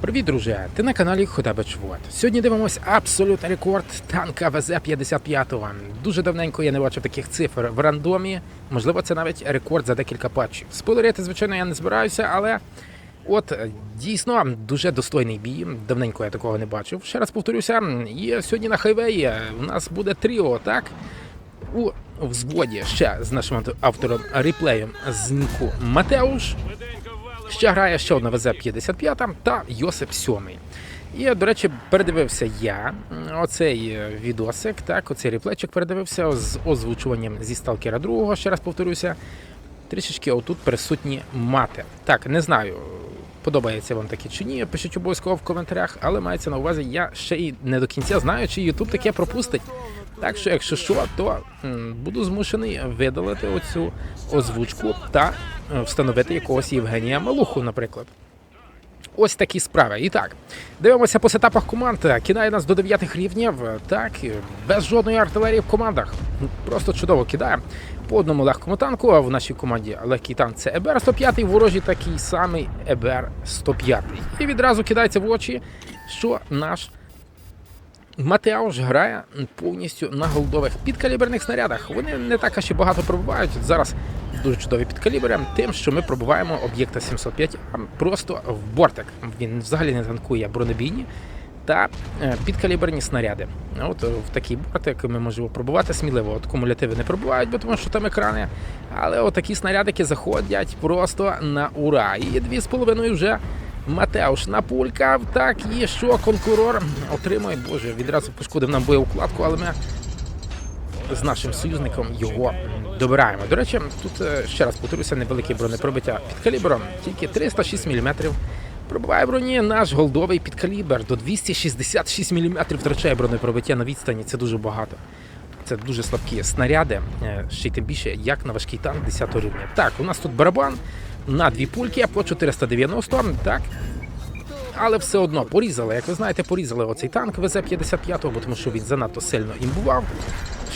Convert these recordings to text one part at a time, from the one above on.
Привіт, друзі! Ти на каналі Хотабич Вот. Сьогодні дивимось абсолютний рекорд танка ВЗ-55. Дуже давненько я не бачив таких цифр в рандомі. Можливо, це навіть рекорд за декілька патчів. Спойлерити, звичайно, я не збираюся, але от е, дійсно дуже достойний бій. Давненько я такого не бачив. Ще раз повторюся, і сьогодні на хайвеї е, у нас буде тріо, так? У взводі ще з нашим автором реплеєм з Ніку Матеуш. Ще грає ще одна ВЗ-55 та Йосип 7. І, до речі, передивився я оцей е, відосик, так, оцей реплечик передивився з озвучуванням зі Сталкера 2, ще раз повторюся. Трішечки отут присутні мати. Так, не знаю, подобається вам таке чи ні. Пишіть обов'язково в коментарях, але мається на увазі, я ще і не до кінця знаю, чи YouTube таке пропустить. Так що, якщо що, то буду змушений видалити оцю озвучку та е, встановити якогось Євгенія Малуху, наприклад. Ось такі справи. І так, дивимося по сетапах команд. Кидає нас до 9 рівнів. Так, без жодної артилерії в командах. Просто чудово кидає. По одному легкому танку, а в нашій команді легкий танк це ЕБР 105, ворожі такий самий ЕБР 105. І відразу кидається в очі, що наш Матеуш грає повністю на голдових підкаліберних снарядах. Вони не так аж і багато пробувають. Зараз дуже чудові підкалібри, тим, що ми пробуваємо об'єкта 705 просто в бортик. Він взагалі не танкує бронебійні та е, підкаліберні снаряди. От е, в такий бортик ми можемо пробувати сміливо. От кумулятиви не пробувають, бо тому що там екрани. Але отакі снарядики заходять просто на ура. І дві з половиною вже Матеуш напулькав. Так, і що конкурор отримує. Боже, відразу пошкодив нам боєукладку, але ми з нашим союзником його добираємо. До речі, тут е, ще раз повторюся, невелике бронепробиття під калібром, тільки 306 мм. Пробиває броні наш голдовий підкалібр до 266 мм втрачає бронепробиття на відстані. Це дуже багато. Це дуже слабкі снаряди, е, ще й тим більше, як на важкий танк 10 рівня. Так, у нас тут барабан на дві пульки по 490, так. Але все одно порізали, як ви знаєте, порізали оцей танк ВЗ-55, бо тому що він занадто сильно імбував.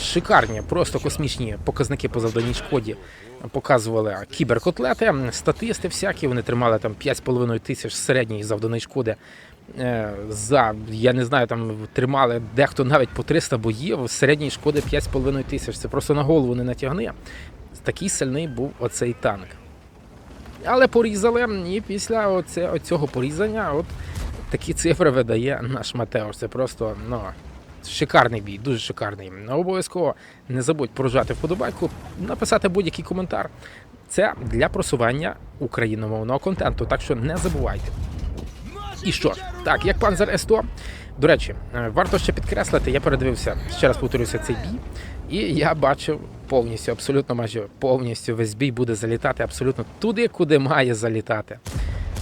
Шикарні, просто космічні показники по завданій шкоді показували кіберкотлети, статисти всякі, вони тримали там 5,5 тисяч середньої завданої шкоди. Е, За, я не знаю, там тримали дехто навіть по 300 боїв, середньої шкоди 5,5 тисяч. Це просто на голову не натягни. Такий сильний був оцей танк. Але порізали, і після оце, оцього порізання от такі цифри видає наш Матеуш. Це просто ну, шикарний бій, дуже шикарний. Обов'язково не забудь прожати вподобайку, написати будь-який коментар. Це для просування україномовного контенту, так що не забувайте. І що ж, так, як Panzer S100, до речі, е, варто ще підкреслити, я передивився, ще раз повторюся, цей бій, і я бачив повністю, абсолютно майже повністю весь бій буде залітати абсолютно туди, куди має залітати.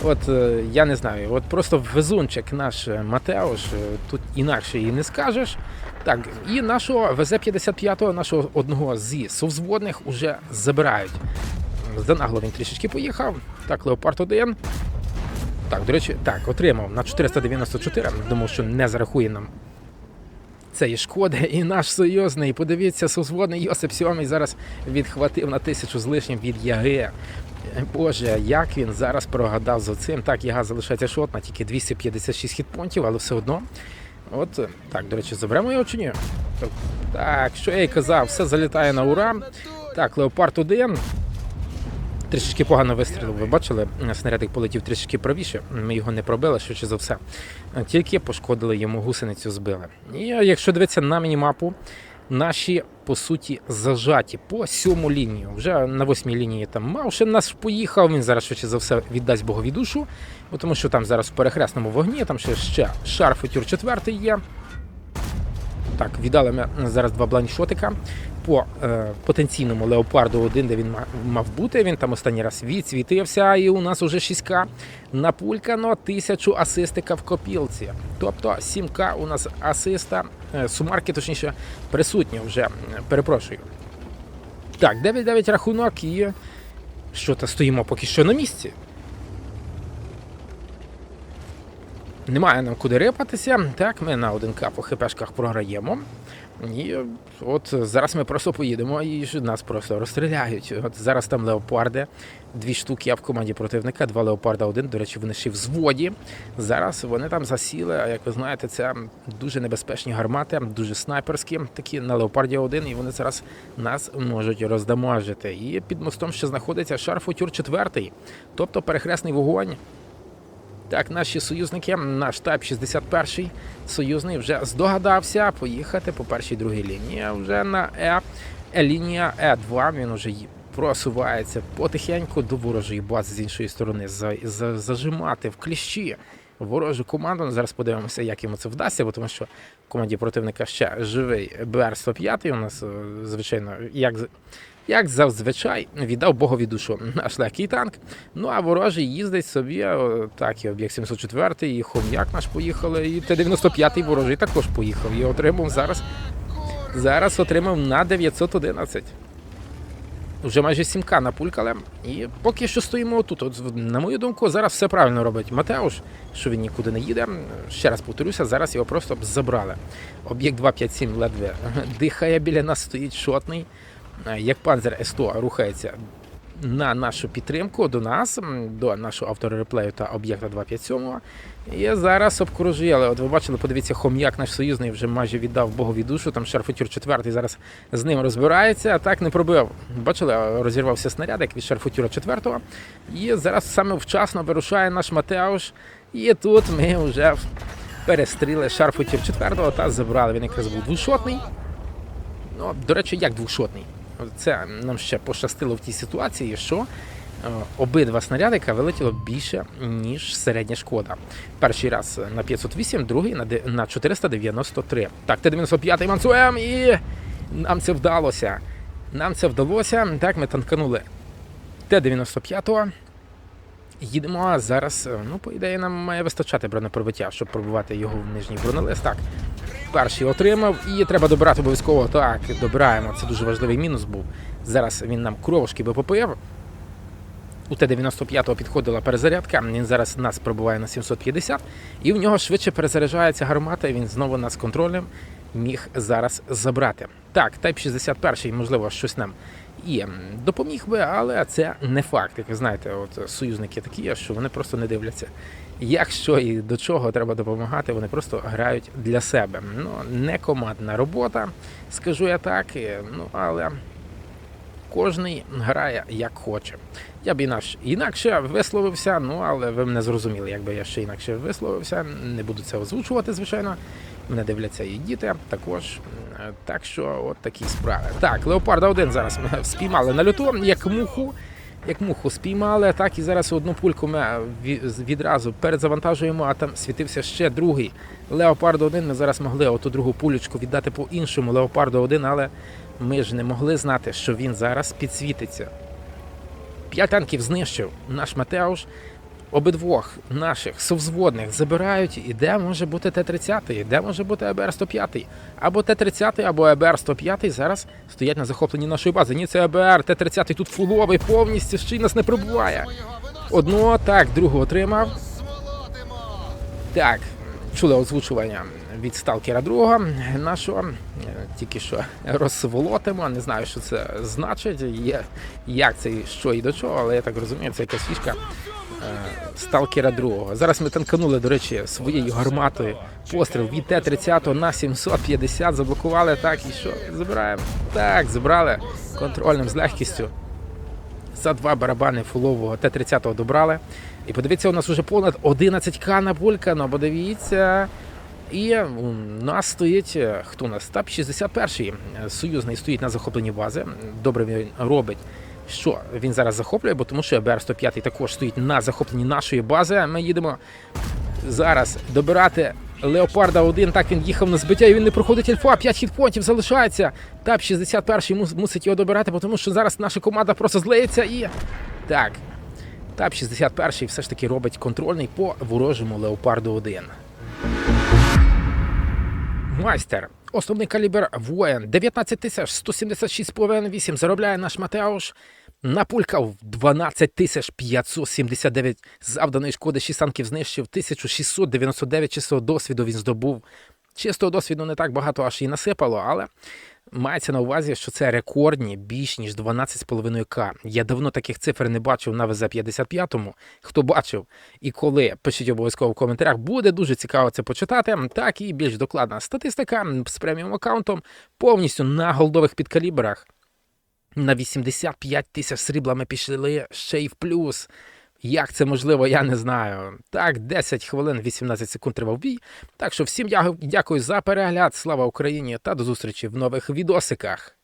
От е, я не знаю, от просто везунчик наш е, Матеуш, е, тут інакше і не скажеш. Так, і нашого ВЗ-55, нашого одного зі совзводних уже забирають. Занагло він трішечки поїхав. Так, Леопард 1. Так, до речі, так, отримав на 494. Думав, що не зарахує нам цієї шкоди. І наш союзний, подивіться, созводний Йосип Сьомий зараз відхватив на тисячу з лишнім від Яги. Боже, як він зараз прогадав за цим. Так, яга залишається шотна, тільки 256 хітпонтів, але все одно. От так, до речі, заберемо його чи ні? Так, що я й казав, все залітає на ура. Так, Леопард 1. Трішечки погано вистрілив. Ви бачили, снарядик полетів трішечки правіше. Ми його не пробили, швидше за все. Тільки пошкодили йому гусеницю, збили. І якщо дивитися на мінімапу, наші по суті зажаті по сьому лінію. Вже на восьмій лінії там Маушен нас поїхав. Він зараз швидше за все віддасть Богові душу, бо тому що там зараз в перехресному вогні, там ще ще шар футюр четвертий є. Так, віддали ми зараз два бланшотика по е, потенційному леопарду 1, де він мав бути. Він там останній раз відсвітився, і у нас уже 6К напулькано, 1000 асистика в копілці. Тобто 7К у нас асиста, сумарки, точніше, присутні вже. е, Перепрошую. Так, 9-9 рахунок і що то стоїмо поки що на місці. Немає нам куди рипатися. Так, ми на 1К по хпшках програємо. І от зараз ми просто поїдемо і нас просто розстріляють. От зараз там леопарди, дві штуки я в команді противника, два леопарда один. До речі, вони ще в зводі. Зараз вони там засіли. А як ви знаєте, це дуже небезпечні гармати, дуже снайперські, такі на леопарді 1 і вони зараз нас можуть роздамажити. І під мостом ще знаходиться шарфутюр 4, тобто перехресний вогонь. Так, наші союзники, наш штаб 61 союзний вже здогадався поїхати по першій другій лінії. Вже на Е, Е лінія Е2 він вже просувається потихеньку до ворожої бази з іншої сторони, за, за, зажимати в кліщі ворожу команду. Ну, Зараз подивимося, як йому це вдасться, бо тому що в команді противника ще живий БР-105 у нас, е, звичайно, як, як зазвичай, віддав Богові душу наш легкий танк. Ну а ворожий їздить собі, так, і об'єкт 704, і хом'як наш поїхали, і Т-95 ворожий також поїхав. І отримав зараз. Зараз отримав на 911. Вже майже 7К напулькали. І поки що стоїмо тут. От, на мою думку, зараз все правильно робить Матеуш, що він нікуди не їде. Ще раз повторюся, зараз його просто забрали. Об'єкт 257 ледве дихає біля нас, стоїть шотний. Е, Як панзер С100 рухається на нашу підтримку до нас, до нашого автореплею та об'єкта 257. І зараз обкружує. Але от ви бачили, подивіться, хом'як наш союзний вже майже віддав Богові душу. Там шарфутюр 4 зараз з ним розбирається, а так не пробив. Бачили, розірвався снаряд, від шарфутюра 4 І зараз саме вчасно вирушає наш Матеуш. І тут ми вже перестріли шарфутюр 4 та забрали. Він якраз був двошотний. Ну, до речі, як двошотний. Це нам ще пощастило в тій ситуації, що е, обидва снарядика вилетіло більше, ніж середня шкода. Перший раз на 508, другий на 493. Так, Т-95 Мансуем, і нам це вдалося. Нам це вдалося. Так, ми танканули Т-95. Їдемо а зараз. е, Ну, по ідеї, нам має вистачати бронепробиття, щоб пробувати його в нижній бронелист. Так, перший отримав і треба добирати обов'язково. Так, добираємо. Це дуже важливий мінус був. Зараз він нам кровушки би попив. У Т-95 підходила перезарядка. Він зараз нас пробуває на 750, і в нього швидше перезаряджається гармата. і Він знову нас контролем міг зараз забрати. Так, Type 61, можливо, щось нам і допоміг би, але це не факт. Як ви знаєте, от союзники такі, що вони просто не дивляться. Якщо і до чого треба допомагати, вони просто грають для себе. Ну, не командна робота, скажу я так. Ну, але кожний грає як хоче. Я б інакше, інакше висловився, ну але ви мене зрозуміли, якби я ще інакше висловився. Не буду це озвучувати, звичайно. Мене дивляться і діти також. Е, Так що от такі справи. Так, Леопарда 1 зараз ми спіймали на люту, як муху. Як муху спіймали, так і зараз одну пульку ми відразу перезавантажуємо, а там світився ще другий Леопард 1. Ми зараз могли оту другу пулечку віддати по іншому Леопарду 1, але ми ж не могли знати, що він зараз підсвітиться. П'ять танків знищив наш Матеуш. Обидвох наших совзводних забирають. І де може бути Т-30, де може бути АБР-105. Або Т-30, або АБР-105 зараз стоять на захопленні нашої бази. Ні, це АБР, Т-30 тут фуловий повністю, ще й нас не пробуває. Одного, так, другого отримав. Так, чули озвучування від сталкера другого нашого. Тільки що розсволотимо. Не знаю, що це значить, є, як це, що і до чого, але я так розумію, це якась фішка е, сталкера другого. Зараз ми танканули, до речі, своєю гарматою постріл від Т-30 на 750, заблокували так і що? Забираємо. Так, забрали контрольним з легкістю. За два барабани фулового Т-30 добрали. І подивіться, у нас вже понад 11к набулькано, бо дивіться. І у нас стоїть, е, хто у нас? ТАП 61 е, союзний стоїть на захопленні бази. Добре він робить. Що він зараз захоплює, бо тому що БР-105 також стоїть на захопленні нашої бази. Ми їдемо зараз добирати Леопарда 1. Так він їхав на збиття, і він не проходить альфа. 5 хітпонтів залишається. ТАП 61 мусить його добирати, тому що зараз наша команда просто злеється і. Так. ТАП 61 все ж таки робить контрольний по ворожому Леопарду 1. Майстер. Основний калібр воєн 19 тисяч 176,8 заробляє наш Матеуш. Напулькав 12 тисяч 579 завданої шкоди, 6 танків знищив, 1699 чистого досвіду він здобув. Чистого досвіду не так багато аж і насипало, але мається на увазі, що це рекордні більш ніж 12,5К. Я давно таких цифр не бачив на ВЗ-55. Хто бачив і коли, пишіть обов'язково в коментарях. Буде дуже цікаво це почитати. Так і більш докладна статистика з преміум аккаунтом повністю на голдових підкалібрах. На 85 тисяч срібла ми пішли ще й в плюс. Як це можливо, я не знаю. Так, 10 хвилин, 18 секунд тривав бій. Так що всім я дякую за перегляд. Слава Україні та до зустрічі в нових відосиках.